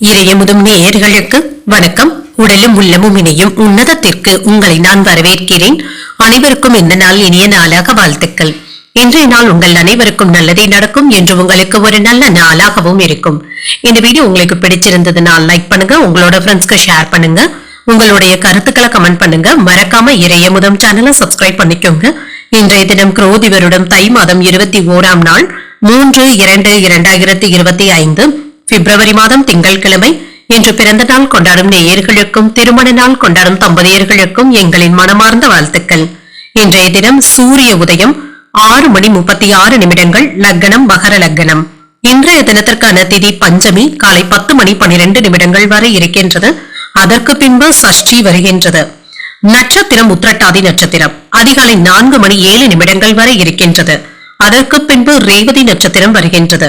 இறையமுதும் நேயர்களுக்கு வணக்கம். உடலும் உள்ளமும் இணையும் உன்னதத்திற்கு உங்களை நான் வரவேற்கிறேன். அனைவருக்கும் இந்த நாள் இனிய நாளாக வாழ்த்துக்கள். இன்றைய நாள் உங்கள் அனைவருக்கும் நல்லதே நடக்கும் என்று உங்களுக்கு ஒரு நல்ல நாளாகவும் இருக்கும். இந்த வீடியோ உங்களுக்கு பிடிச்சிருந்ததுனால் லைக் பண்ணுங்க உங்களோட ஃப்ரெண்ட்ஸ்க்கு ஷேர் பண்ணுங்க. உங்களுடைய கருத்துக்களை கமெண்ட் பண்ணுங்க. மறக்காம இறையமுதம் சேனலை சப்ஸ்கிரைப் பண்ணிக்கோங்க. இன்றைய தினம் குரோதி வருடம் தை மாதம் இருபத்தி ஓராம் நாள் மூன்று இரண்டு இரண்டாயிரத்தி இருபத்தி ஐந்து. பிப்ரவரி மாதம் திங்கட்கிழமை இன்று பிறந்த நாள் கொண்டாடும் நேயர்களுக்கும் திருமண நாள் கொண்டாடும் தம்பதியர்களுக்கும் எங்களின் மனமார்ந்த வாழ்த்துக்கள். இன்றைய தினம் சூரிய உதயம் ஆறு மணி முப்பத்தி ஆறு நிமிடங்கள் லக்னம் மகர லக்னம். இன்றைய தினத்திற்கான திதி பஞ்சமி காலை பத்து மணி பனிரெண்டு நிமிடங்கள் வரை இருக்கின்றது. அதற்கு பின்பு சஷ்டி வருகின்றது. நட்சத்திரம் உத்திரட்டாதி நட்சத்திரம் அதிகாலை நான்கு மணி ஏழு நிமிடங்கள் வரை இருக்கின்றது. அதற்கு பின்பு ரேவதி நட்சத்திரம் வருகின்றது.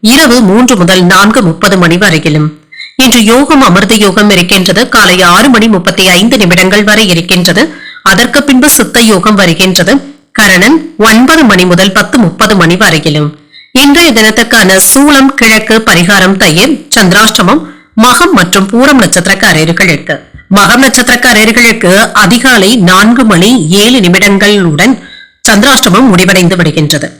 இரவு மூன்று முதல் நான்கு முப்பது மணி வரையிலும். இன்று யோகம் அமிர்த யோகம் இருக்கின்றது. காலை ஆறு மணி முப்பத்தி ஐந்து நிமிடங்கள் வரை இருக்கின்றது. அதற்கு பின்பு சித்த யோகம் வருகின்றது. கரணன் ஒன்பது மணி முதல் பத்து முப்பது மணி வரையிலும். இன்றைய தினத்துக்கான சூளம் கிழக்கு பரிகாரம் தயிர் சந்திராஷ்டமம் மகம் மற்றும் பூரம் நட்சத்திரக்காரர்களுக்கு. மகம் நட்சத்திரக்காரர்களுக்கு அதிகாலை நான்கு மணி ஏழு நிமிடங்களுடன் சந்திராஷ்டமம் முடிவடைந்து விடுகின்றது.